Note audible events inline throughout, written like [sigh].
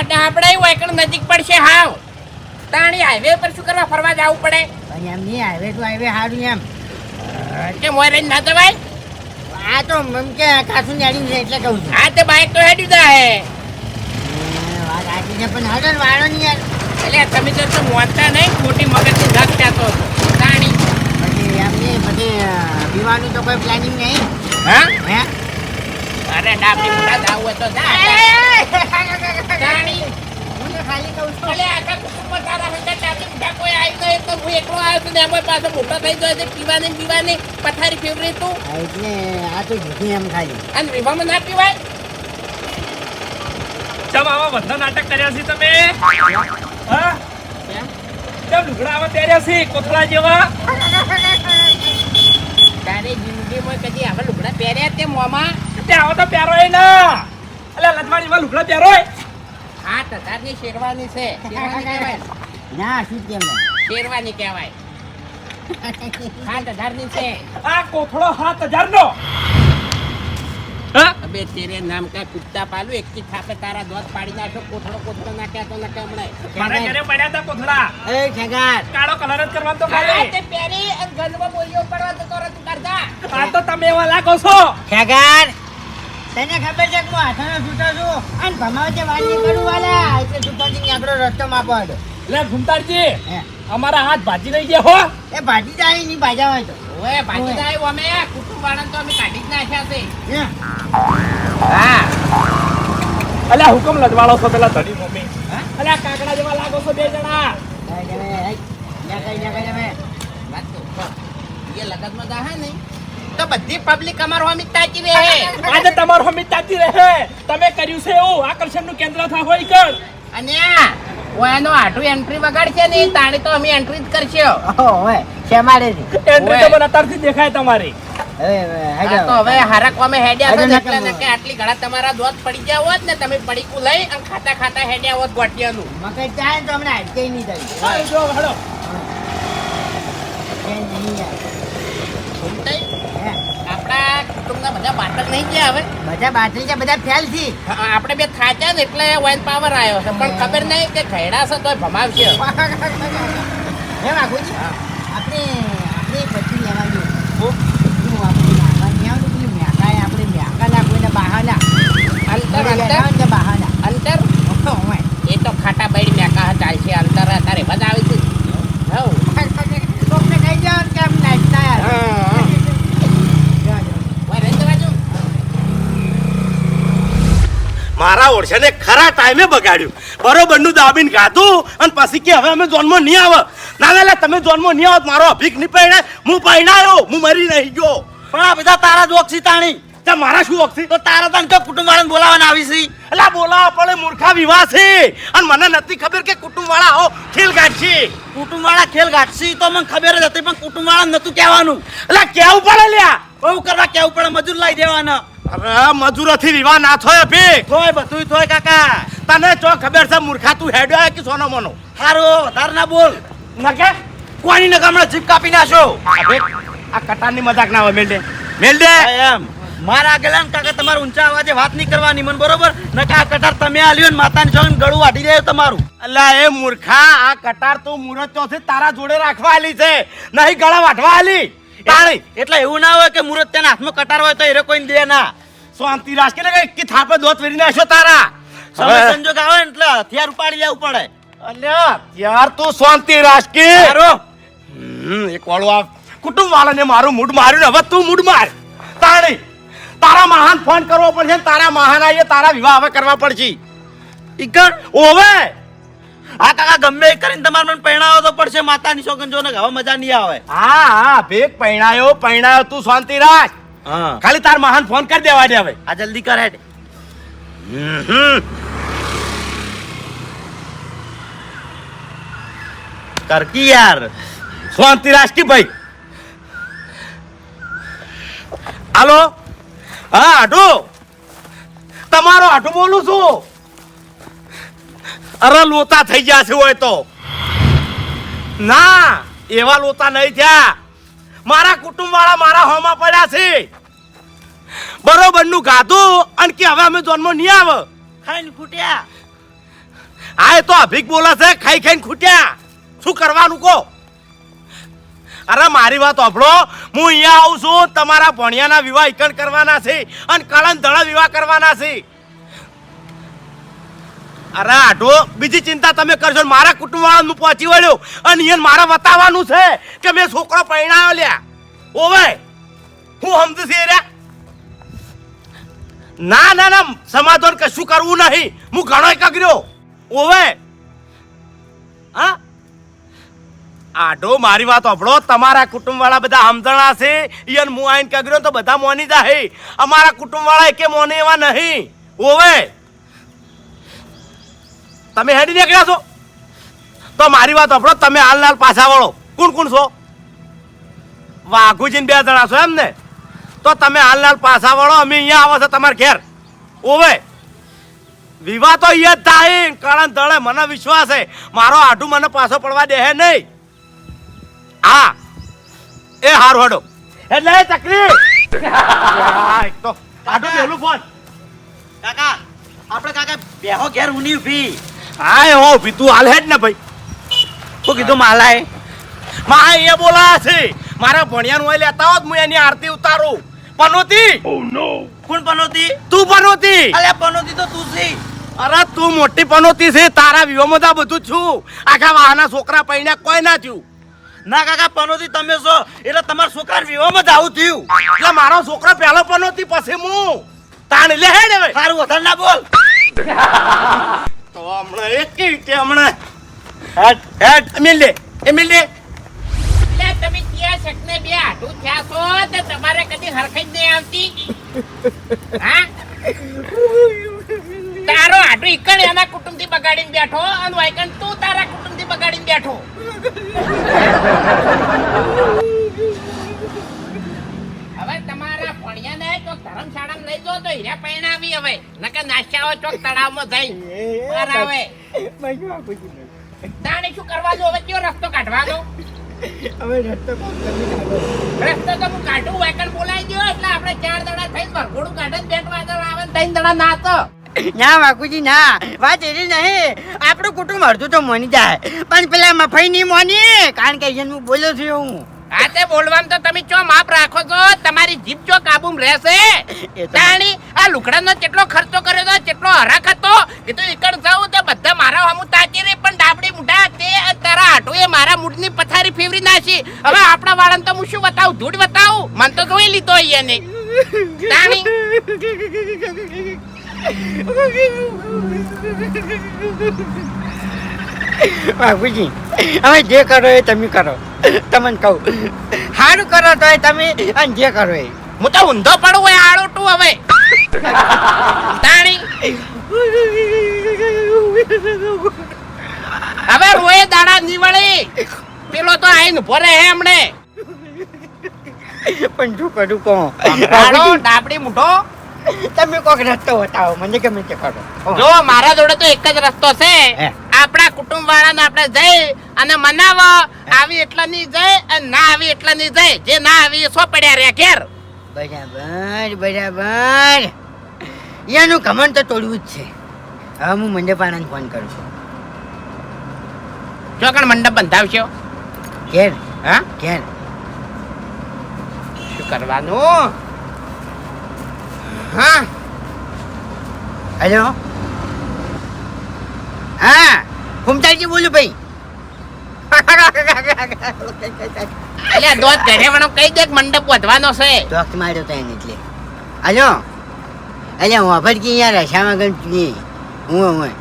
અરે આપણે હોય કે નજીક પડશે હાવ. તાણી હાઈવે પર શું કરવા ફરવા જવું પડે? એમ નહીં હાઈવે ટુ હાઈવે સારું એમ. કે મોય રહીને ના જવાય? આ તો મમ કે કાસું જાડી છે એટલે કહું છું. આ તે બાઈક તો હેડી જાય વાત સાચી છે પણ હડન વાળો નહીં યાર. એટલે તમે તો તો મોનતા નહીં ખોટી મગજની ધક થતો તાણી. પછી એમ નહીં પછી પીવાનું તો કોઈ પ્લાનિંગ નહીં. હા? હે? અરે ડાબી મોટા જાવ તો જા તાણી. હું ખાલી કહું છું. અલે આખા કુટુંબમાં તારા હંગાત ડાબી મોટા કોઈ આવ્યું નહીં તો હું એકલો આવ્યો છું ને એમાં પાછો મોટા થઈ ગયો છે પીવાને પીવાને પથારી ફેવરેટ તું. એટલે આ તો જૂઠી એમ ખાલી. અને વિવામાં ના પીવાય? ચમ આવા બધા નાટક કર્યા છે તમે? હા? કેમ? ચમ લુગડા આવા પહેર્યા છે કોથળા જેવા? તારે જિંદગીમાં કદી આવા લુગડા પહેર્યા તે મોમાં? તે આવો તો પહેરોય ના. અલ્યા લજવાણીમાં લુગડા પહેરોય હાથ હજારની શેરવાની છે. શેરવાની કહેવાય. ના શું કેમ? શેરવાની કહેવાય. સાત હજારની છે. આ કોથળો સાત હજાર નો અબે તેરે નામ કા કુત્તા પાલું? એક તારા દોત પાડી નાખો કોથળો કોથળો નાખ્યા તો નાખે હમણાં મારા ઘરે પડ્યા હતા કોથળા. એ ખેગાર કાળો કલર જ કરવાનો તો આ ખાલી તે પહેરી અને ગંદમાં પડવા તો કરતા આ તો તમે એવા લાગો છો. ખેગાર તને ખબર છે કે હું હાથનો છૂટો છું? અને ભમાવ છે કરું વાલા. એટલે સુપરજી આપણો રસ્તો માપો હતો લે ઘૂમતાડજી અમારા હાથ ભાજી નહીં ગયા હો. એ ભાજી જાય ની ભાજા હોય તો. ઓએ ભાજી જાય અમે. કુટુંબ વાળા તો અમે કાઢી જ નાખ્યા છે. હા? અલ્યા હુકમ લજવાળો છો પેલા ધણી મમ્મી. અલ્યા કાકડા જેવા લાગો છો બે જણા. ના હે, કઈ, ના કઈ તમે. વાત તો. એ લગનમાં જાહે ને તો બધી પબ્લિક અમારો અમિત તાકી રહે. આજે તમારો હમી તાતી રહે. તમે કર્યું છે એવું. આકર્ષણનું કેન્દ્ર થા હોય કર. અને ઓયાનો આટું એન્ટ્રી વગાડશે ને તાણી તો અમે એન્ટ્રી જ કરશે. ઓય હવે, શેમાડેથી. એન્ટ્રી તો મને અત્યારથી દેખાય તમારી. હવે, તો હારક અમે હેડ્યા છો એટલે ને કે આટલી ઘણા તમારા દોત પડી ગયા હોત ને તમે પડીકું લઈ અને ખાતા ખાતા હેડ્યા હોત ગોટિયાનું. મકઈ ચાય ને તો હમણાં હાડકે નહીં થયું. જો હળો. નહીં યાર. ઘૂમતાઈ, કુટુંબના બધા બાટક નહીં ગયા હવે. બધા બાટલ છે બધા ફેલથી આપણે બે થાચ્યા ને એટલે વાઇન પાવર આવ્યો છે. પણ ખબર નહીં કે ઘયડા છે તોય ભમાવશે [laughs] હે વાઘુજી. આપણે આપણે એક વસ્તુ લેવા જેવું. આપણે આવે ને આપણે કોઈને બહાના અંતર ઓહો, ઓય. એ તો ખાટા બૈડ મેકા ચાલશે અંતર તારે બધા આવે છે હવ. કોકને કહી દેવાનું કે આમ નાચતા યાર. હા. જો, જો. ઓય રેંજ બાજુ. મારા ઓળશાને ખરા ટાઈમે બગાડ્યું. બરોબરનું દાબીને ગાધું અને પછી કે હવે અમે જોનમાં નહીં આવે. ના ના તમે જોનમાં નહીં આવો મારો અભિક નહીં પહેણે હું પહેણાયો હું મરી નહીં ગયો. પણ આ બધા તારા જ ઓક્ષી તાણી. તે મારા શું વખતી તો તારા તને તો કુટુંબ વાળાને બોલાવવાના આવી છે. એટલે બોલા પડે મૂર્ખા વિવાહ છે. અને મને નથી ખબર કે કુટુંબ વાળા હો ખેલ ગાઢશે કુટુંબ વાળા ખેલ ગાંઠસી તો મને ખબર જ હતી પણ કુટુંબ વાળા નતું કહેવાનું. એટલે કેવું પડે લ્યા? બહુ કરવા કેવું પડે મજૂર લાવી દેવાના. અરે મજૂરથી વિવાહ ના થાય અભિક થોય બધું થોય કાકા. તને ચો ખબર છે મૂર્ખા તું હેડ્યો કે સોનો મનો? હારો વધારે ના બોલ. નકે? કે ને નગામડા જીપ કાપી નાશો આ કટારની મજાક ના હોય મેલ દે મેલ દે એમ. મારા આગળ કાકા તમારે ઊંચા અવાજે વાત નહીં કરવાની મને બરોબર? નકા આ કટાર તમે આલ્યો ને માતાની જોઈને ગળું વાઢી રહ્યો તમારું. અલ્લા એ મૂર્ખા આ કટાર તો મુરત ચોથી તારા જોડે રાખવા આલી છે. નહીં ગળા વાઢવા આલી. તાળી. એટલે એવું ના હોય કે મુરત તેના હાથમાં કટાર હોય તો એ કોઈને દે ના. શાંતિ રાખ કે કે થાપે દોત વેરી નાખ્યો તારા? સમય હવે- સંજોગ આવે એટલે હથિયાર ઉપાડી લેવું પડે. અલ્યા યાર તું શાંતિ રાજ કે. અરો હમ, એક વાળો આ કુટુંબ વાળાને મારું મૂડ માર્યું ને હવે તું મૂડ માર. તાણી તારા મહાન ફોન કરવો પડશે ને તારા મહાન આઈએ તારા વિવાહ હવે કરવા પડશે. ઈકણ? ઓવે! આ કાકા ગમે એ કરીને તમારે મને પહેણાવો તો પડશે માતાની સોગન જો ને હવે મજા નહીં આવે. હા હા ભેગ પૈણાયો પૈણાયો તું શાંતિ રાખ હા. ખાલી તાર મહાન ફોન કરી દેવા દે હવે. આ જલ્દી કર હેડ કરકી યાર. શાંતિ રાષ્ટ્રી ભાઈ. હાલો? હા આટુ તમારો આટુ બોલું છું. અરે લોતા થઈ ગયા છે હોય તો. ના એવા લોતા નહીં થયા. મારા કુટુંબ વાળા મારા હોમાં પડ્યા છે. બરોબરનું ગાધું અને કે હવે અમે જન્મ નહીં આવે. ખાઈને ખૂટ્યા. હા એ તો અભિક બોલે છે ખાઈ ખાઈને ખૂટ્યા. શું કરવાનું કો અરે મારી વાત અભળો હું અહીંયા આવું છું તમારા ભણિયાના વિવાહ ઇકણ કરવાના છે અને કળન ધળ વિવાહ કરવાના છે. અરે આઢો બીજી ચિંતા તમે કરશો મારા કુટુંબ વાળાનું પહોંચી વળ્યો અને એને મારે બતાવવાનું છે કે મેં છોકરો પરિણામ લ્યા. ઓવે, હું સમજુ છે ના ના ના, સમાધાન કશું કરવું નહીં. હું ઘણો કગર્યો ઓવે. હા? આઢો મારી વાત અભળો તમારા કુટુંબ વાળા બધા સમજણા છે. ઈયન હું આઈને કગર્યો તો બધા મોની જાહે. અમારા કુટુંબ વાળા એકે મોને એવા નહીં. ઓવે. તમે હેડી નીકળ્યા છો? તો મારી વાત સાંભળો તમે હાલ હાલ પાછા વળો. કોણ કોણ છો? વાઘુજીને બે જણા છો એમ ને તો તમે હાલ હાલ પાછા વળો અમે અહીંયા આવો છો તમારા ઘેર. ઓવે. વિવાહ તો અહીંયા જ થાય કારણ દળે મને વિશ્વાસ છે. મારો આઢું મને પાછો પડવા દે હે નહીં. હા. એ હારું હડો. એટલે ચકરી તો. આઢું પહેલું ફોન. કાકા આપણે કાકા બેહો ઘેર ઉની ઊભી હા એ હો ભી તું હાલ હેડ ને ભાઈ. શું કીધું માલાએ માં એ બોલા છે. મારા ભણિયાનું હોય લેતા હોત હું એની આરતી ઉતારું. પનોતી. કોણ પનોતી? તું પનોતી. અલે પનોતી તો તું છે. અરે તું મોટી પનોતી છે તારા વિવાહમાં તો આ બધું છું. આખા વાહના છોકરા પૈણા કોઈ ના થયું. ના કાકા પનોતી તમે છો. એટલે તમારા છોકરા વિવાહમાં જ આવું થયું. એટલે મારો છોકરો પહેલો પનોતી પછી હું. તાણ લે હેડ હવે સારું વધારે ના બોલ. [laughs] હમણાં એક રીતે હમણાં. હેડ હેડ. એમ લે એમ લે તમે ત્યાં શકને બે આટું થયા છો? તો તમારે કદી હરખાઈ નહીં આવતી. હા? તારો આટું ઈકણ એના કુટુંબથી બગાડીને બેઠો? અને વાયકણ તું તારા કુટુંબથી બગાડીને બેઠો? તમારા ભણિયાને ચોક ધર્મશાળામાં લઈ જાઓ તો હીરા પરણાવી હવે. નકર નાશ્યાઓ ચોક તળાવમાં જઈ. બહાર આવે. તાણે શું કરવાનું હવે કયો રસ્તો કાઢવાનો હવે રસ્તો કોક તમે કાઢો. રસ્તો તો હું કાઢું વાયકણ બોલાવી દો એટલે આપણે ચાર દડા થઈને ભરઘોડું કાઢે ને બેટ વાદળ આવે ત્રણ દડા નાચો ના બાપુજી ના. વાત એવી નહીં. આપણું કુટુંબ અડધું તો મોની જાય. પણ પેલા મફાઈ નહીં મોની કારણ કે હું બોલ્યો છું હું. આ તે બોલવાનું તો તમે ચો માપ રાખો છો? તમારી જીભ ચો કાબુમ રહેશે? તાણી આ લુકડાનો કેટલો ખર્ચો કર્યો તો કેટલો હરાખ હતો? એ તો એકડ જાઉં તો બધા મારા હમું તાકી રે પણ ડાબડી મુઢા તે તારા આટો એ મારા મૂઢની પથારી ફેવરી નાખી. હવે આપણા વાળાને તો હું શું બતાવું? ધૂળ બતાવું? મન તો જોઈ લીધો અહીંયાને તાણી [laughs] બાપુજી હવે જે કરો એ તમે કરો. તમને કહું. સારું કરો તો તમે અને જે કરો એ. હું તો ઊંધો પડું હોય આળોટું હવે. તાણી. હવે રોએ દાડા નીવળી. પેલો તો આઈને ભરે હે હમણે. પણ શું કરું કહો? આળો ડાબડી મુઠો. તમે કોક રસ્તો બતાવો મને ગમે તે કરો. જો મારા જોડે તો એક જ રસ્તો છે. આપણા કુટુંબ વાળાને આપણે જઈ અને મનાવો. આવી એટલા ની જઈ અને ના આવી એટલા ની જઈ જે ના આવી સો પડ્યા રે ઘેર. બરાબર બરાબર. એનું કમન તો તોડવું જ છે. હવે હું મંડપાણાને ફોન કરું છું. ચોકણ મંડપ બંધાવશો? ઘેર. હા? ઘેર. શું કરવાનું? હા. હેલો હા ફૂમતાજી બોલું ભાઈ. એટલે દોત ઘરે વણો કઈ દે મંડપ વધવાનો છે. દોત માર્યો તો એને એટલે. હલો. એટલે હું અહીંયા રસામાં ગણ ચૂની હું હું.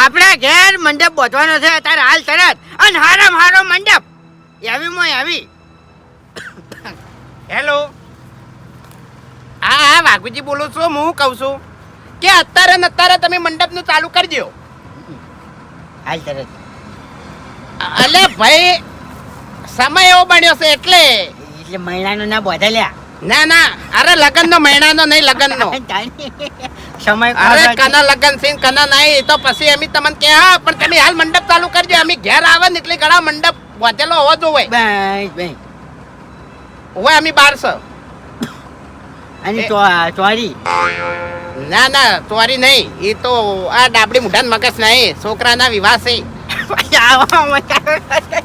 આપણા ઘેર મંડપ બોધવાનો છે અત્યારે હાલ તરત. અને હારામ હારો મંડપ. આવી મોય આવી. હેલો. હા હા વાઘુજી બોલું છું હું કહું છું કે અત્યારે ને અત્યારે તમે મંડપનું ચાલુ કરી દો હાલ તરત. અલે ભાઈ સમય એવો બન્યો છે એટલે. એટલે મહિનાનો ના બોધા લ્યા. ના ના અરે લગન નો મહિનાનો નહીં લગન નો [laughs] સમય અરે કના લગન છે કના નહીં તો પછી અમે તમને કે હા પણ તમે હાલ મંડપ ચાલુ કરજો અમે ઘેર આવે ને એટલે ઘણા મંડપ વધેલો હોવો જોવે હોય અમે બારસો અને ચોરી. ના ના સોરી નહીં. એ તો આ ડાબડી મુઢાન મગજ નહીં. છોકરાના વિવાહ છે.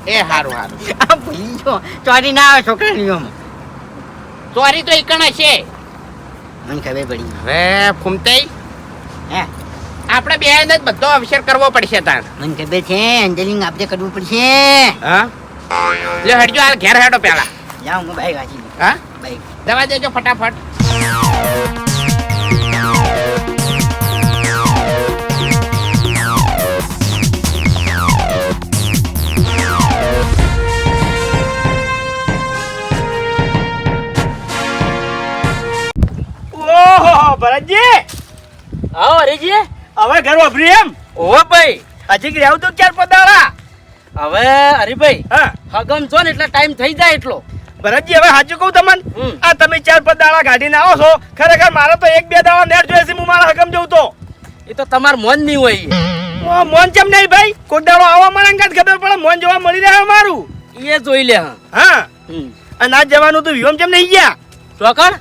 એ હારું હારું. આ ભૂલી ગયો. ચોરી ના આવે છોકરા નિયમ સોરી તો એકણ હશે? મને ખબર પડી હવે ફૂમતાઈ હે? આપણે બે જ બધો અવસર કરવો પડશે તાર. મને ખબર છે એન્જલિંગ આપણે કરવું પડશે. હા? લે હટજો હાલ ઘેર હેડો પેલા. જાઉં હું બાઈક હાજી હા? બાઈક. દવા દેજો ફટાફટ. ઓહો ભરતજી! આવો હરીજી. હવે ઘર વાપરી એમ? ઓ ભાઈ. હજી રહેવું તો ક્યાર પદાળા હવે હરીભાઈ હા. હગમ છો ને એટલે ટાઈમ થઈ જાય એટલો. ભરતજી હવે સાચું કહું તમને? આ તમે ચાર પાંચ દાડા કાઢીને આવો છો. ખરેખર મારે તો એક બે દાડા નેટ જોઈએ છે હું મારા હકમ જઉં તો. એ તો તમાર મન નહીં હોય મોન ચમ નહીં ભાઈ? કોઈ દાડો આવવા મને અંગાત ખબર પડે મોન જોવા મળી રહે મારું એ જોઈ લે હા. અને આ જવાનું તો વિહોમ કેમ નહીં ગયા? ચોકડ?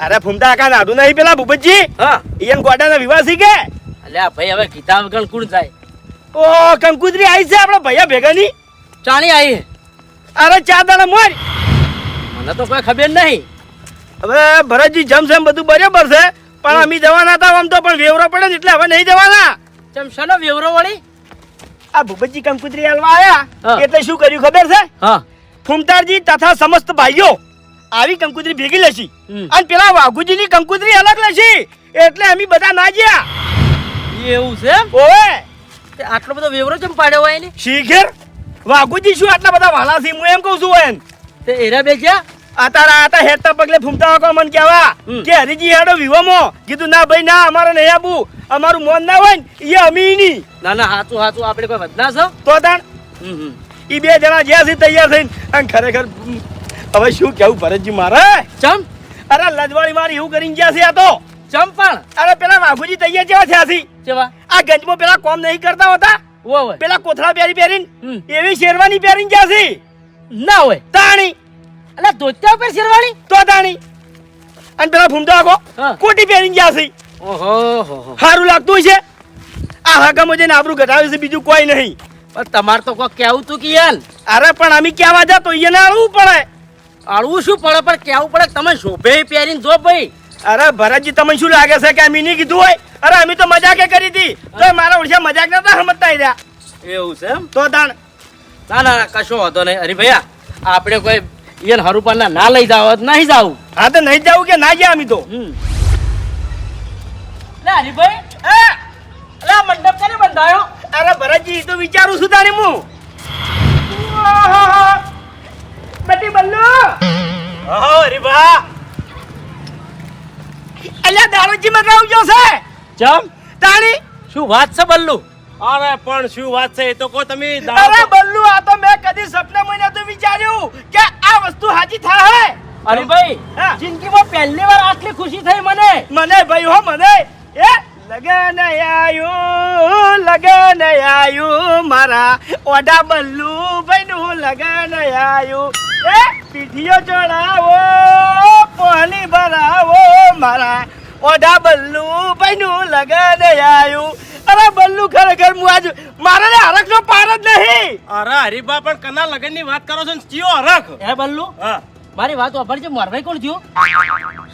અરે ફૂમતા આકા નાડું નહીં પેલા ભૂપતજી? હા. ઈયન ગોડાના વિવાહ સી કે? અલ્યા ભાઈ હવે ગીતા વગર કુણ જાય ઓ કંકુતરી આવી છે આપણા ભૈયા ભેગાની? ચાણી આવી અરે ચાર દાડા મોર. મને તો કોઈ ખબર નહીં. હવે ભરતજી જમ છે બધું બરાબર છે પણ અમે જવાના હતા આમ તો પણ વેવરો પડે ને એટલે હવે નહીં જવાના. ચમ શાનો વેવરો વળી? આ ભૂપતજી કંકુતરી હાલવા આયા એટલે શું કર્યું ખબર છે? હા. ફૂમતારજી તથા સમસ્ત ભાઈઓ આવી કંકુતરી ભેગી લેશી. અને પેલા વાઘુજીની કંકુતરી અલગ લેશી. એટલે અમે બધા ના ગયા એવું છે? ઓએ આટલો બધો વેવરો કેમ પાડ્યો હોય ને શીખેર વાઘુજી શું આટલા બધા વાલા છે હું એમ કહું છું એમ. તે એરા બે ગયા આ તારા આટા હેડતા પગલે ફૂમતા વગર મન હમ. કે હરીજી હેડો વિવમો કીધું ના ભાઈ ના અમારે નહીં આબુ. અમારું મોન ના હોય ને એ અમી ની ના ના હાચું હાચું આપણે કોઈ વધના છો? તો તાણ. ઈ બે જણા જ્યાં છે તૈયાર થઈને અને ખરેખર હવે શું કેવું ભરતજી મારે? ચમ. અરે લજવાળી મારી એવું કરીને ગયા છે આ તો. ચમ પણ. અરે પેલા વાઘુજી તૈયાર જેવા થયા છે. જેવા? આ ગંજમો પેલા કોમ નહીં કરતા હોતા? ઓ હોય પેલા કોથળા પહેરી પહેરીને એવી શેરવાની પહેરીને ગયા છે. ના હોય. તાણી. અલા ધોત્યા ઉપર શેરવાની? તો તાણી. અને પેલા ફૂમતો આગો કોટી પહેરીને ગયા છે. ઓહો સારું લાગતું છે આ હગામાં જઈને આબરું ઘટાડે છે બીજું કોઈ નહીં. પણ તમારે તો કોઈ કેવું તું કે યાર. અરે પણ અમે ક્યાં વાજા તો એને આળવું પડે. આળવું શું પડે? પણ કેવું પડે કે તમે શોભે પહેરીને જો ભાઈ. અરે ભરતજી તમને શું લાગે છે કે અમે નહીં કીધું હોય? અરે અમે તો મજાકે કરી હતી. તો મારા ઓળખ્યા મજાક નતા સમજતા રહ્યા એવું છે એમ? તો તાણ. ના ના ના કશો વાંધો નહીં. અરે ભૈયા આપણે કોઈ ઈયન હરુપાના ના લઈ જાવ નહીં જાવ. હા તો નહીં જવું કે ના ગયા અમે તો? હરીભાઈ લે મંડપ કેને બંધાયો? અરે ભરતજી તો વિચારું છું તારી હું. બેટી બલ્લુ! અરે બા અલ્યા દારૂજી મગાવજો છે? ચમ? તાણી? શું વાત છે બલ્લુ? અરે પણ શું વાત છે? એ તો કહો તમે અરે બલ્લુ આ તો મેં કદી સપનામાં નતું વિચાર્યું કે આ વસ્તુ હાજી થાય અરે ભાઈ હા. જિંદગીમાં પહેલી વાર આટલી ખુશી થઈ મને. મને ભાઈ હો મને. એ લગન આયું લગન આયું મારા ઓડા બલ્લુ ભાઈ નું લગન આયું. એ પીઠીઓ ચડાવો પાણી ભરાવો મારા ઓડા બલ્લુ ભાઈ નું લગન આયું. અરે બલ્લુ ખરેખર હું આજ મારે ને હરખ નો પાર જ નહીં. અરે હરીબા પણ કના લગનની વાત કરો છો ને ચિયો હરખ. હે બલ્લુ? હા. મારી વાત વાપરજે મોરભાઈ કોણ થયું?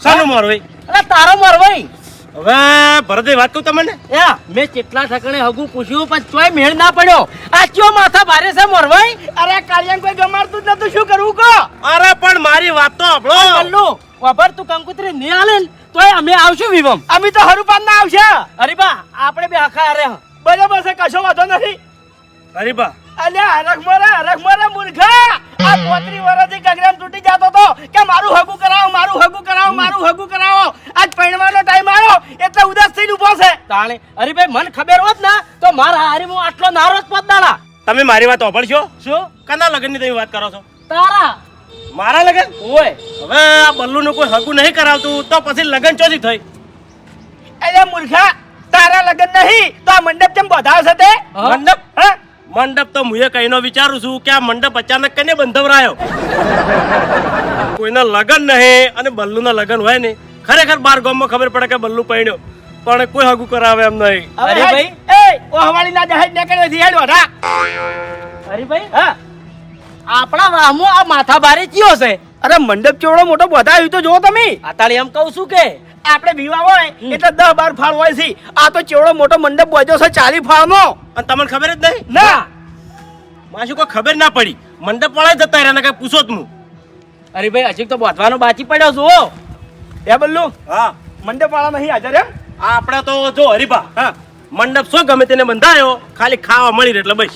શાનું મારો અરે તારો મોરભાઈ. હવે ભરતભાઈ વાત કહું તમને? એ મેં કેટલા ઠકણે હગું પૂછ્યું પણ તોય મેળ ના પડ્યો. આ કયો માથા ભારે છે મોરભાઈ અરે કાર્યાંગ કોઈ ગમાડતું જ નતું શું કરવું કહો? અરે પણ મારી વાત તો આપણો કલ્લુ વાપર તું કંકુતરી નહીં હાલે તોય અમે આવશું વિવમ અમે તો હરુપાન ના આવશે. હરીબા આપણે બે આખા અરે બરાબર છે કશો વાંધો નથી. હરીબા અલ્યા હરખ મરે હરખ મરે મૂર્ખા. આ પોતરી વર્ષથી ગગરામ તૂટી જતો હતો કે મારું હગું કરાવો મારું હગું કરાવો મારું હગું કરાવો. આજ પૈણવાનો ટાઈમ આવ્યો એટલે ઉદાસ થઈને ઊભો છે. તાણે અરે ભાઈ મને ખબર હોત ને તો મારા હારી આટલો નારો જ પદ દાડા. તમે મારી વાત સાંભળશો શું? કના લગનની તમે વાત કરો છો? તારા? મારા લગન? ઓય. હવે આ બલ્લુ નું કોઈ હગું નહીં કરાવતું તો પછી લગન ચોથી થઈ. અરે મૂર્ખા તારા લગન નહીં તો આ મંડપ કેમ બધાવશે તે? મંડપ? હા? મંડપ તો હું કહીનો વિચારું છું કે આ મંડપ અચાનક કઈને બંધવરાયો? કોઈના લગન નહીં અને બલ્લુના લગન હોય ને ખરેખર બાર ગામમાં ખબર પડે કે બલ્લુ પૈણ્યો પણ કોઈ હગું કરાવે એમ નહીં. અરે ભાઈ. એ ઓ હવાળી ના જહાજ નીકળ્યો છે રા. અરે ભાઈ. હા. આપણા વાહમો આ માથા ભારે કયો છે. અરે મંડપ ચોડો મોટો બધાયું તો જો તમે. અતાળી એમ કહું છું કે આપણે વિવાહ હોય એટલે દસ બાર ફાળ હોય છે. આ તો ચેવડો મોટો મંડપ બોજો છે ચાલી ફાળનો. અને તમને ખબર જ નહીં? ના. માં કોઈ ખબર ના પડી? મંડપ વાળા જતા રહ્યા કઈ પૂછો જ હું હરીભાઈ હજી તો બોધવાનો બાકી પડ્યો છું. એ બલ્લુ? હા. મંડપ વાળા નહીં હાજર એમ આ આપણે તો જો હરીભા હા. મંડપ શું ગમે તેને બંધાયો? ખાલી ખાવા મળી રહે એટલે બસ.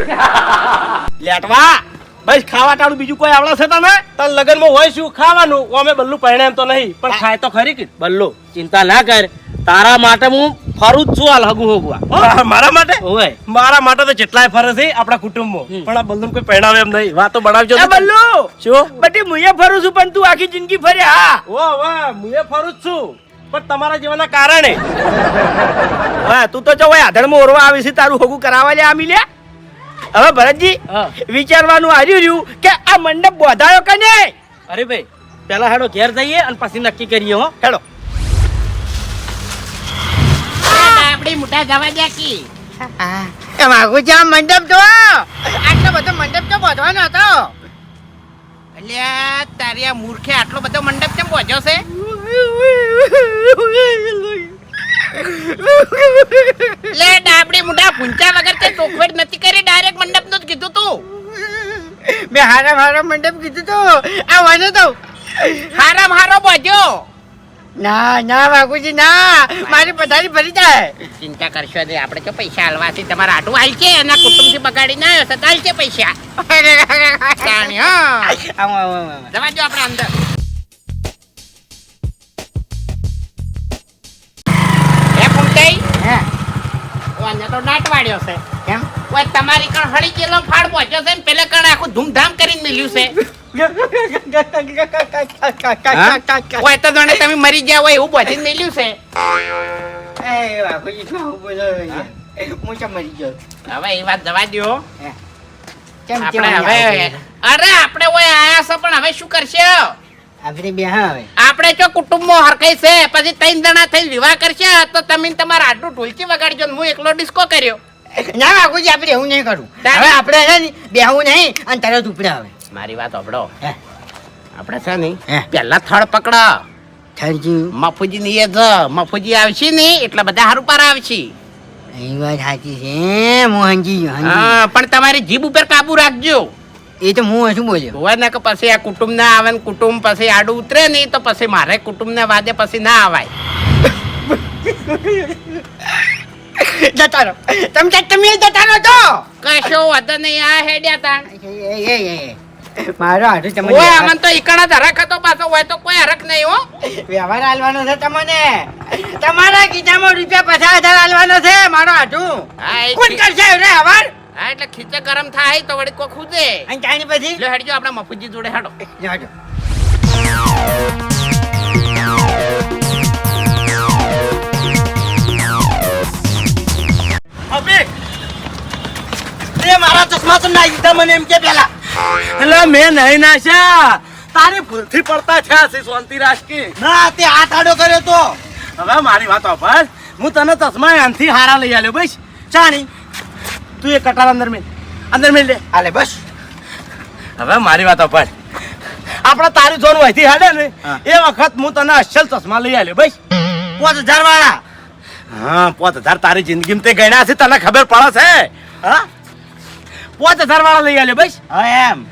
[laughs] લેટવા. બસ ખાવા ટાળું બીજું કોઈ આવડે છે તને? તાર લગનમાં હોય શું? ખાવાનું. અમે બલ્લુ પહેણે એમ તો નહીં પણ ખાય તો ખરી કે. બલ્લુ ચિંતા ના કર. તારા માટે હું ફરું જ છું હાલ હગું હોગવા મારા માટે? હોય મારા માટે તો જેટલાય ફરે છે આપણા કુટુંબમાં. પણ આ બલ્લુ કોઈ પહેણાવે એમ નહીં. વાતો બનાવજો બલ્લુ! શું? બધી મુએ ફરું છું પણ તું આખી જિંદગી ફરે હા. વાહ વાહ હું ફરું જ છું. પણ તમારા જેવાના કારણે. હા તું તો જો ભાઈ આધણમાં ઓરવા આવી છે તારું હોગું કરાવવા લે આમી લે. હવે ભરતજી વિચારવાનું આવ્યું રહ્યું કે આ મંડપ બોધાયો કે નહીં? ભાઈ પેલા હેડો ઘેર જઈએ અને પછી નક્કી કરીએ હો. હેડો. આપડી મોટા જવા દે કી એ છે આ મંડપ જો. આટલો બધો મંડપ તો બોધવાનો હતો? અલ્યા તારી આ મૂર્ખે આટલો બધો મંડપ કેમ પહોંચ્યો છે? [laughs] લે ડાબડી મોટા પૂંચા વગર ચોખવટ નથી કરી ડાયરેક્ટ મંડપનું જ કીધું તું. મેં હારા હારા મંડપ કીધું તો. આ વાંધો તો. હારા હારો બોજો. ના ના બાપુજી ના. મારી પથારી ભરી જાય. ચિંતા કરશો નહીં આપણે તો પૈસા હાલવાથી તમારા આટું હાલ છે એના કુટુંબથી બગાડી ના આવ્યો તો હાલ પૈસા. જવા દો આપણે અંદર. એ પૂંટાઈ હે. ઓને તો વાળ્યો છે. ઓય તમારી કણ હળી ગયેલો ફાડ પહોંચ્યો છે ને પેલે કણ આખું ધૂમધામ કરીને મિલ્યું છે. ઓય તો જાણે તમે મરી ગયા હોય એવું પહોંચીને મિલ્યું છે. એ બાપુજી શું આવું બોલો છો? હું તો મરી ગયો. હવે એ વાત જવા કેમ આપણે હવે અરે આપણે ઓય આયા છે પણ હવે શું કરશે? આપણે બે હવે. આપણે જો હરખાઈ છે પછી ત્રણ જણા થઈને વિવાહ કરશે તો તમે તમારા આટલું ઢોલકી વગાડજો હું એકલો ડિસ્કો કર્યો. ના બાપુજી આપણે એવું નહીં કરું. હવે આપણે છે ને બેહવું નહીં અને તરત ઉપડે હવે. મારી વાત હે. આપણે છે ને હે. પહેલા થડ પકડો. થરજી મફુજી ની જ. મફુજી આવશે ને એટલે બધા હારું પાર આવશે. એ વાત સાચી છે મોહનજી હાંજી હા પણ તમારી જીભ ઉપર કાબુ રાખજો. એ તો હું શું બોલ્યો. હોય ને કે પછી આ કુટુંબ ના આવે ને કુટુંબ પછી આડું ઉતરે નહીં તો પછી મારે કુટુંબ ને વાદે પછી ના આવાય. જતા રહો તમે તમે જતા રહો તો કશો વાંધો નહીં આ હેડ્યા તાણ એ, એ. મારો હાથું તમને ઓય અમન તો ઈકણા હરખ હતો પાછો હોય તો કોઈ હરક નહીં હો. વ્યવહાર હાલવાનો છે તમને. તમારા ગીતામાં રૂપિયા પચાસ હજાર હાલવાનો છે મારો હાથું. હા એ કોણ કરશે રે હવાર? હા એટલે ખીચે ગરમ થાય તો વળી કોઈ ખુદે અને ચાની પછી? હેડજો આપણા મફુજી જોડે હાડો. જાજો. તે મારા ચશ્મા તો નાઈ દીધા મને એમ કે પેલા. એટલે મેં નહીં નાશ્યા તારી ભૂલથી પડતા છે શાંતિ રાખી. ના તે હાથ આડો કર્યો તો. હવે મારી વાત સાંભળ હું તને ચશ્મા આનથી હારા લઈ આલ્યો બસ. ચાણી. તું એ કટાર અંદર મેલ. અંદર મેલ લે હાલે બસ. હવે મારી વાત સાંભળ આપણે તારી જોન વહીથી હાડે ને એ વખત હું તને અસલ ચશ્મા લઈ આલ્યો બસ. પાંચ હજાર વાળા. હા પાંચ હજાર તારી જિંદગીમાં તે ગણ્યા છે તને ખબર પડે છે? હા? પાંચ હજાર વાળા લઈ આલ્યો બસ. હા એમ.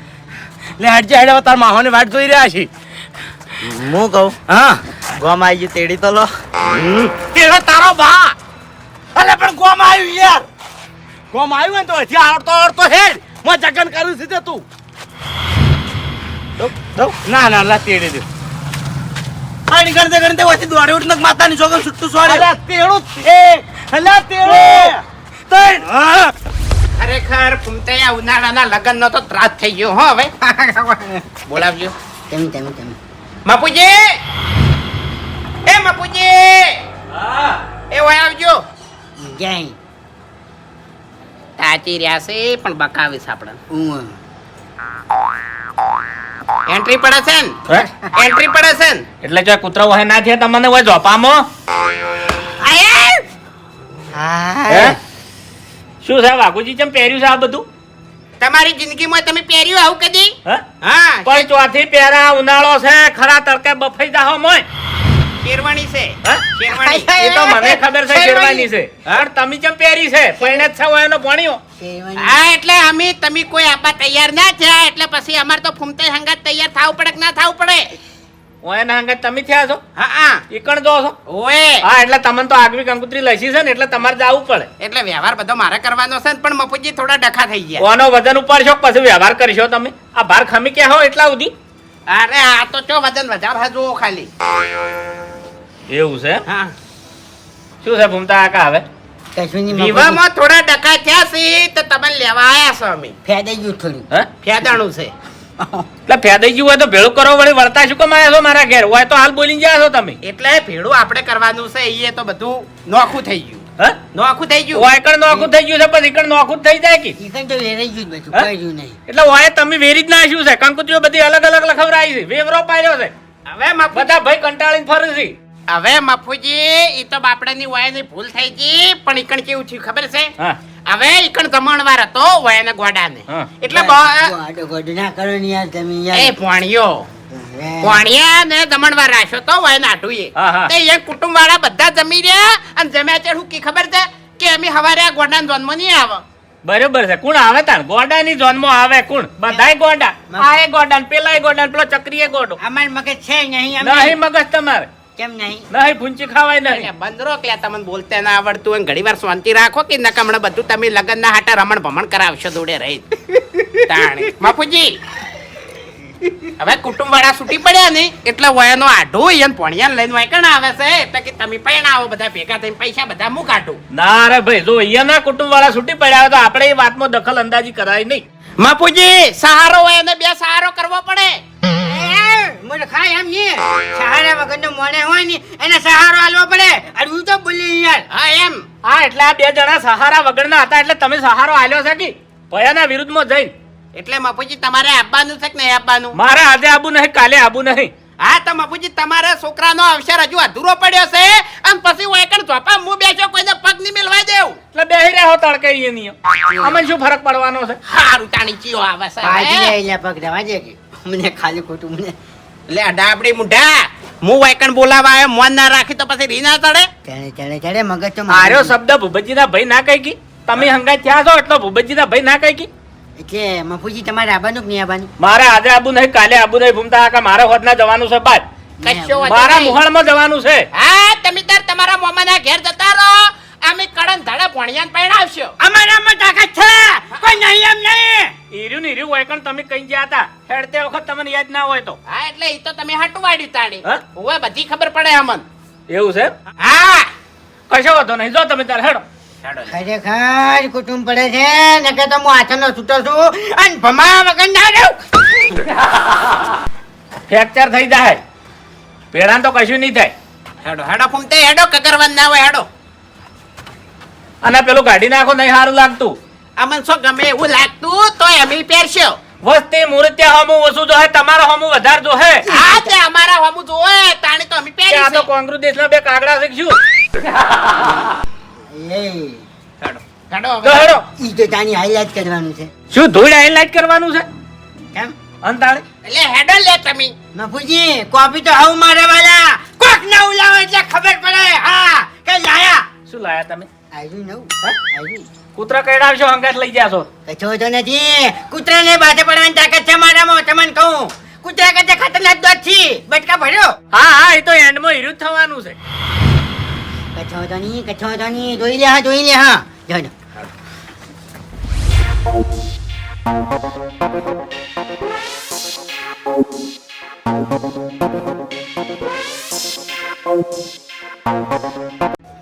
લે હટજે હેડે તાર માહોની વાટ જોઈ રહ્યા છે. હું કહું? હા. ગોમ આવી ગયું તેડી તો લો. તેડો તારો બા અલે પણ ગોમ આવ્યું યાર. ગોમ આવ્યું ને તો હજી આવડતો આવડતો હેડ. હું જગન કરું છું તે તું. ના ના લા તેડી દે. પાણી ગણતે ગણતે વચ્ચે દોડે ઉઠ નક માતાની છોકર છૂટું સોડે અલા તેડું છે અલા તેડું. તણ હા. ખરેખર ફૂમતાઈ ઉનાળાના લગનનો તો ત્રાસ થઈ ગયો હો હવે. બોલાવજો. તમે તમે તમે મપુજી! એ મપુજી! એ ઓય આવજો. જય. તાચી રહ્યા છે પણ બકાવીશ આપણે હું એન્ટ્રી પડે છે ને? એન્ટ્રી પડે છે ને? એટલે જો કૂતરો હોય ના થયા તમને હોય. જોપામો શું છે વાઘુજી ચમ પહેર્યું છે આ બધું? તમારી જિંદગીમાં તમે પહેર્યું આવું કદી? હા? કોઈ પણ ચોથી પહેરા ઉનાળો છે ખરા તડકે બફાઈ જાહો મોય. શેરવાણી છે. હા? એ તો મને ખબર છે શેરવાની. છે. પણ તમે ચમ પહેરી છે? પૈણે જ છે એનો ભણ્યો. શેરવાની. હા એટલે અમે તમે કોઈ આપવા તૈયાર ના થયા એટલે પછી અમાર તો ફૂમતે સંગત તૈયાર થાવ પડે કે ના થાવ પડે? ઓય એના સંગત તમે થયા છો? હા હા. ઈકણ જો છો? ઓય હા એટલે તમને તો આગવી કંકુત્રી લસી છે ને એટલે તમારે જવું પડે. એટલે વ્યવહાર બધો મારે કરવાનો છે ને પણ મફુજી થોડા ડખા થઈ ગયા. ઓનો વજન ઉપાડશો છો પછી વ્યવહાર કરશો તમે? આ ભાર ખમી કે હો એટલા સુધી? અરે આ તો ચો વજન વધાર હજુ ખાલી. એવું છે? હા. શું છે ભૂમતા આકા હવે? થોડા થયા છે તો તમે લેવા આયા છો અમે. ફેદાઈ ગયું થોડું. હે? ફેદાણું છે. એટલે ફેદાઈ ગયું હોય તો ભેળું કરો વળી વળતા શું કમ છો મારા ઘેર? હોય તો હાલ બોલીને ગયા છો તમે. એટલે ભેળું આપણે કરવાનું છે એ તો બધું નોખું થઈ ગયું. હે? નોખું થઈ ગયું? હોય કણ નોખું થઈ ગયું છે પછી ઈકણ નોખું થઈ જાય કે? ઈ તો વેરાઈ ગયું બધું હે? નહીં. એટલે હોય તમે વેરી જ નાખ્યું છે. કંકુતરીઓ બધી અલગ અલગ લખવરાઈ છે. વેવરો પાડ્યો છે. હવે બધા ભાઈ કંટાળીને ફરે છે. હવે મફુજી ઈ તો બાપડાની વયની ભૂલ થઈ ગઈ પણ ઈકણ કેવું થયું ખબર છે? હવે ઈકણ જમણવાર હતો વયના ગોડાને. એટલે ગોડના ગોડો ગોડો ના કરો ને યાર તમે એ યાર ભોણિયો હવે. ભોણિયા ને દમણવાર રાખ્યો તો વાયને હા. તે એ કુટુંબ વાળા બધા જમી રહ્યા અને જમ્યા છે શું કી ખબર છે કે અમે હવારે આ ગોડાનો જન્મ નહીં આવે. બરોબર છે. કોણ આવે તાણ? ગોડાની જોનમાં આવે કોણ? બધાય ગોડા. આ એ ગોડા ને પેલા ગોડા ને પેલો ચક્રીય ગોડો. અમાર મગજ છે નહીં નહીં મગજ તમારે. કેમ નહીં? નહીં ભૂંચી ખવાય નહીં. બંદરો કે તમને બોલતે ના આવડતું હોય ઘણી વાર શાંતિ રાખો કે નકા બધું તમે લગન ના હાટા રમણ ભમણ કરાવશો દોડે રહી. તાણી. બાપુજી હવે કુટુંબ વાળા છૂટી પડ્યા ને એટલે વયનો આઢો એને પોણિયા લઈને વાયકણ આવે છે. એટલે કે તમે પૈણા આવો બધા ભેગા થઈને પૈસા બધા હું કાઢું. ના રે ભાઈ જો અહીંયાના કુટુંબ વાળા છૂટી પડ્યા તો આપણે એ વાતમાં દખલ અંદાજી કરાય નહીં. બાપુજી સહારો હોય એને બે સહારો કરવો પડે. એ, મને ખાય એમ નહીં. સહારા વગરનો મોણે હોય ને એને સહારો આલવો પડે. અને હું તો બોલી યાર. હા એમ. હા એટલે આ બે જણા સહારા વગરના હતા એટલે તમે સહારો આલ્યો છે કે? ભયાના વિરુદ્ધમાં જઈને. એટલે બાપુજી તમારે આપવાનું છે કે નહીં આપવાનું મારે આજે આબુ નહીં કાલે આબુ નહીં. હા તો બાપુજી તમારા છોકરાનો અવસર હજુ અધૂરો પડ્યો છે. અને પછી હું એકડ ચોપા હું બેસો કોઈને પગ નહીં મેળવા દેવું. એટલે બેહી રહ્યો તડકે નહીં અમને શું ફરક પડવાનો છે? હારું તાણી ચીઓ આવે છે પગ દેવા દે મને ખાલી ખોટું મને લે ડાબડી મુઢા. હું વાયકણ બોલાવા આવ્યો મોન ના રાખી તો પછી રી ના ચડે? ચડે ચડે ચડે મગજ તો આર્યો શબ્દ ભૂપતજીના ભાઈ ના કહી ગઈ. તમે હંગાઈ થયા છો એટલો ભૂપતજીના ભાઈ ના કહી ગઈ. એટલે મફુજી તમારે આબાનું કે નહીં આબાનું? મારે આજે આબુ નહીં કાલે આબુ નહીં ભૂમતા આકા મારે હોદના જવાનું છે બાદ. મારા મોહણમાં જવાનું છે. હા તમે તાર તમારા મોમાના ઘેર જતા રહો. અમે કડન ધડા ભણિયાન પૈણાવશો અમારામાં તાકાત છે. કોઈ નહીં એમ નહીં. ઈર્યું ને હોય પણ તમે કઈ ગયા હતા? હેડતે વખત તમને યાદ ના હોય તો. હા એટલે એ તો તમે હાટું વાડ્યું તાણી. હવે બધી ખબર પડે અમન. એવું છે? હા. કશો વાંધો નહીં. જો તમે તાર હેડો. ખરેખર કુટુંબ પડે છે. નકે તો હું હાથનો છૂટો છું અને ભમા વગર ના રહું. ફ્રેક્ચર થઈ જાય. પેડા તો કશું નહીં થાય. હેડો હેડો ફૂમતે હેડો કકરવાન ના હોય હેડો. અને પેલું કાઢી નાખો નહીં સારું લાગતું. અમને શું ગમે એવું લાગતું તો અમે પહેરશો વસ્તી મૂર્ત્યા હમુ ઓછું જો હે તમારો હમુ વધારે જો હે હા તે અમારા હમું જોવે તાણે તો અમે પહેરી આ તો કોંગ્રેસ દેશના બે કાગડા શીખશું. એ કાઢો. કાઢો હવે. કાઢો ઈ તો તાની હાઈલાઈટ કરવાનું છે. શું ધૂળ હાઈલાઈટ કરવાનું છે? કેમ? અંતાળે એટલે હેડો લે તમે. નફુજી કોપી તો હવ મારે વાલા. કોક ના ઉલાવે એટલે ખબર પડે. હા કે લાયા. શું લાયા તમે? આયરું નવું આયરું. કૂતરા કઈડાવશો હંગાત લઈ જાશો કચો તો નથી. કૂતરાને બાજે પડવાની તાકાત છે મારામાં તમને કહું. કૂતરા કરતા ખતરનાક દોત છે. બટકા ભર્યો. હા હા એ તો એન્ડમાં હીરું થવાનું છે. કચો તો નહીં કચો તો નહીં જોઈ લે હા જોઈ લે હા. જો જો.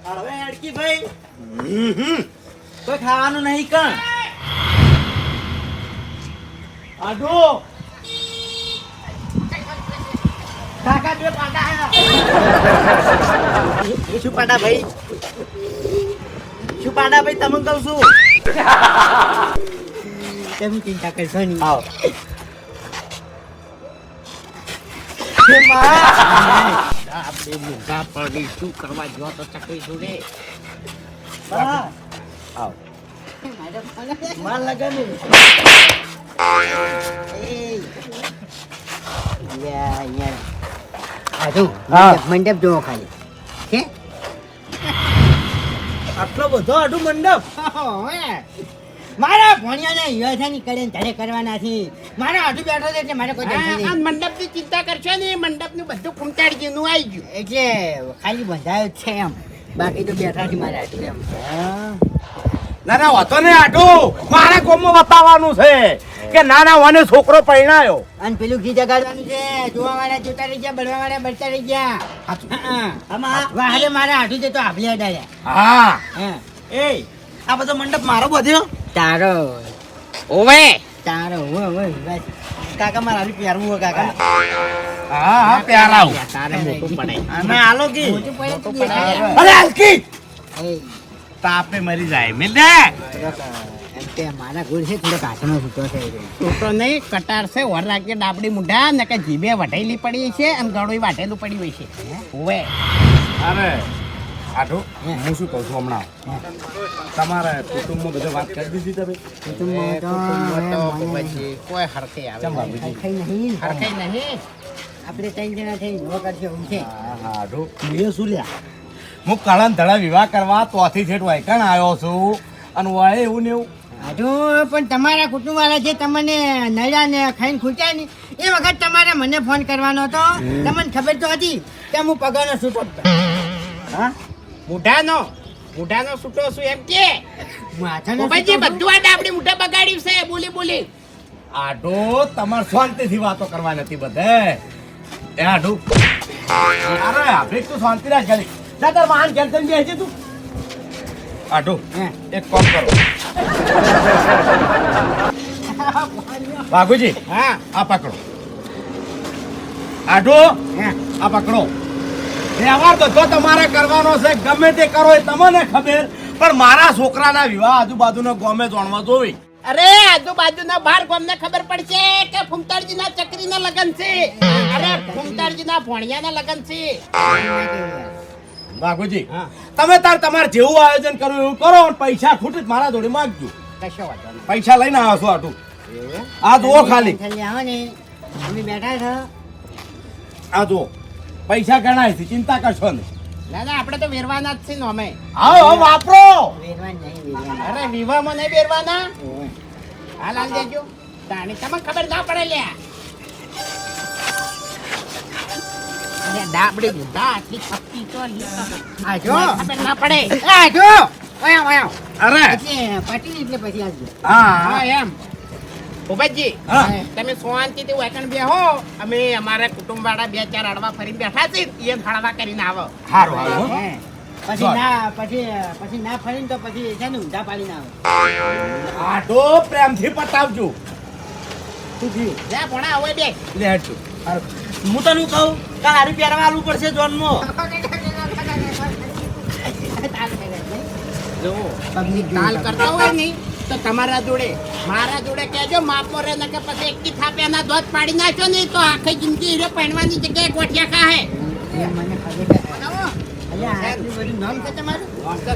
હવે અડકી ભાઈ. કોઈ ખાવાનું નહીં કણ. આડો. કાકા જો આયા. શું પાટા ભાઈ? શું પાટા ભાઈ તમે કહું છું? તમે ચિંતા કરશો નહીં આવો. આપણે મૂંગા પડી શું કરવા જો તો ચકરી જોડે આવ માર લગન એ. યા. આજો. મંડપ- જોવો ખાલી કે આટલો બધો આડું મંડપ. મારા ભણિયાને યોજાની કરે ને ધડે કરવાના છે. મારા હાથું બેઠો છે એટલે મારે કોઈ ટેન્શન આ નહીં. મંડપની ચિંતા કરશો ને મંડપનું બધું ખૂંટાડી ગયું નું આવી ગયું. એટલે ખાલી બંધાયો છે એમ. બાકી તો બેઠા છે મારા હાથું એમ. ના ના વાતો ને આટું. મારા કોમમાં બતાવવાનું છે કે નાના વાને છોકરો પરણાયો. અને પેલું ઘી જગાડવાનું છે. જોવા વાળા જોતા રહી ગયા બળવા વાળા બળતા રહી ગયા. હા. આમાં વાહરે મારા હાથું છે તો આભલે અડાડ્યા હા. હા. એ આ બધો મંડપ મારો બધ્યો? તારો. ઓવે તારો હો હો બસ. કાકા મારા આવી પહેરવું હોય કાકા. હા હા પ્યારા તારે મોટું પડે. અને આલો કી. મોટું પડે. અરે હલકી. તાપે મરી જાય મિલ દે. મારા ગુણ છે થોડોક કાચનો સૂતો છે. ગયો રહ્યો. નહીં કટાર છે વર રાખીએ ડાબડી મુઢા ને કે જીભે વઢેલી પડી છે અને ગળોય વાઢેલું પડ્યું હોય છે. ઓવે અરે. આટું હું શું કહું છું હમણાં? તમારા કુટુંબમાં બધે વાત કરી દીધી તમે? કુટુંબમાં પછી કોઈ હરખે આવે હરખાઈ નહીં. હરખે નહીં. આપણે ત્રણ જણા થઈને જોવા કરશે એવું છે. હા હા આટું એ શું લ્યા હું કળન ધડા વિવાહ કરવા તોથી છેટ વાયકણ આવ્યો છું. અને વાય એવું ને એવું. હજુ પણ તમારા કુટુંબ વાળા જે તમને નડ્યા ને ખાઈને ખૂટ્યા ને એ વખત તમારે મને ફોન કરવાનો હતો. તમને ખબર તો હતી કે હું પગારનો છૂટો હા? મુઢાનો મુઢાનો છૂટો છું એમ કે? ઓવેજી બધું આ ડાબડી મુઢા બગાડ્યું છે બોલી બોલી. આટો તમારે શાંતિથી વાતો કરવા નથી બધે. એ આડો. અરે આપણે તું શાંતિ રાખ ગલી જા તાર વાહન ઘેર થઈને બેસજે તું. આડો હે. એક કામ કરો. બાગુજી હા. આ પકડો. આડો હે. આ પકડો. વ્યવહાર બધો તમારે કરવાનો છે ગમે તે કરો એ તમને ખબર પણ મારા છોકરાના વિવાહ આજુબાજુના ગોમે જાણવા જોવી. અરે આજુબાજુના બાર ગામને ખબર પડશે કે ફૂમતારજીના ચકરીના લગન છે. અરે ફૂમતારજીના ભોણિયાના લગન છે. વાઘુજી તમે તાર તમારે જેવું આયોજન કરવું એવું કરો અને પૈસા ખૂટી મારા જોડે માંગજો. પૈસા લઈને આવશો છો આટું આ જુઓ ખાલી. ખાલી આવો ને. અમે બેઠા છો. આ જુઓ. પૈસા ગણાય છે ચિંતા કરશો નહીં. ના ના આપણે તો વેરવાના જ છે ને અમે. આવો આવો વાપરો. વેરવાન નહીં વેરવાન. અરે વિવાહમાં નહીં વેરવાના. હાલ હાલ દેજો. તાણી તમને ખબર ના પડે લ્યા. અરે ડાબડી બુદ્ધા આટલી ખપતી તો લ્યો. ખબર ના પડે. આ ઓયા ઓયા અરે. એટલે પાટી એટલે પછી આવજો હા. હા એમ. ભૂપતજી હા. તમે શાંતિથી વેકણ બેહો અમે અમારા કુટુંબ વાળા બે ચાર અડવા ફરીને બેઠા છે એ હળવા કરીને આવો. સારું આવો પછી ના પછી પછી ના ફરીને તો પછી છે ને ઊંધા પાડીને આવે? આટો પ્રેમથી પતાવજો. શું થયું? લે ભણા હવે બે. લે હેડજો. હું તને કહું? કાલ હારી પહેરવા આલવું પડશે જોનમાં. કરતા હોય નહીં. તો તમારા જોડે મારા જોડે કહેજો માપો રે કે પછી એકી થાપે એના દોધ પાડી નાખ્યો નહીં તો આખી જિંદગી હીરો પહેરવાની જગ્યાએ ગોઠિયા ખાહે. તમારું? આમ તો